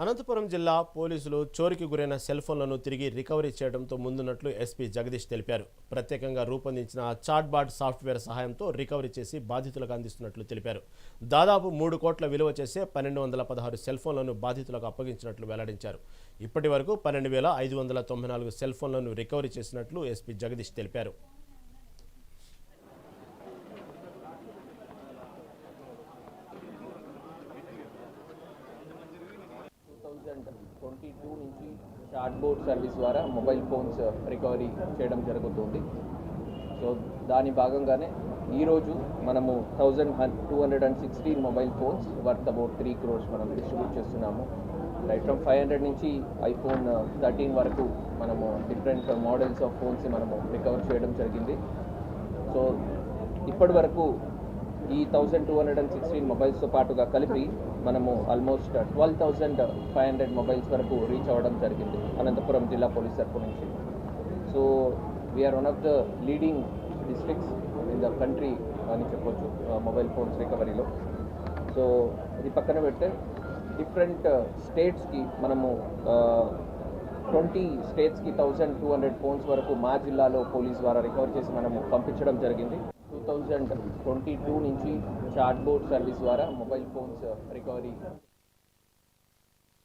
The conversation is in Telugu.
అనంతపురం జిల్లా పోలీసులు చోరికి గురైన సెల్ ఫోన్లను తిరిగి రికవరీ చేయడంతో ముందున్నట్లు ఎస్పీ జగదీష్ తెలిపారు. ప్రత్యేకంగా రూపొందించిన చాట్బాట్ సాఫ్ట్వేర్ సహాయంతో రికవరీ చేసి బాధితులకు అందిస్తున్నట్లు తెలిపారు. దాదాపు మూడు కోట్ల విలువ చేసే పన్నెండు వందల పదహారు సెల్ ఫోన్లను బాధితులకు అప్పగించినట్లు వెల్లడించారు. ఇప్పటి వరకు పన్నెండు వేల ఐదు వందల తొంభై నాలుగు సెల్ ఫోన్లను రికవరీ చేసినట్లు ఎస్పీ జగదీష్ తెలిపారు. టూ ట్వంటీ టూ నుంచి షార్ట్ బోర్డ్ సర్వీస్ ద్వారా మొబైల్ ఫోన్స్ రికవరీ చేయడం జరుగుతుంది. సో దాని భాగంగానే ఈరోజు మనము thousand two hundred and sixteen mobile phones worth about three crores మనం డిస్ట్రిబ్యూట్ చేస్తున్నాము. రైట్ ఫ్రమ్ ఫైవ్ హండ్రెడ్ నుంచి ఐఫోన్ థర్టీన్ వరకు మనము డిఫరెంట్ మోడల్స్ ఆఫ్ ఫోన్స్ మనము రికవర్ చేయడం జరిగింది. సో ఇప్పటి వరకు ఈ thousand two hundred and sixteen మొబైల్స్తో పాటుగా కలిపి మనము almost twelve thousand five hundred mobiles వరకు రీచ్ అవ్వడం జరిగింది అనంతపురం జిల్లా పోలీస్ తరపు నుంచి. So we're one of the leading districts in the country అని చెప్పొచ్చు మొబైల్ ఫోన్స్ రికవరీలో సో ఇది పక్కన పెడితే డిఫరెంట్ స్టేట్స్కి uh, మనము ట్వంటీ స్టేట్స్కి థౌజండ్ టూ హండ్రెడ్ ఫోన్స్ వరకు మా జిల్లాలో పోలీస్ ద్వారా రికవర్ చేసి మనము పంపించడం జరిగింది. టూ థౌజండ్ ట్వంటీ టూ నుంచి చాట్ బోర్డ్ సర్వీస్ ద్వారా మొబైల్ ఫోన్స్ రికవరీ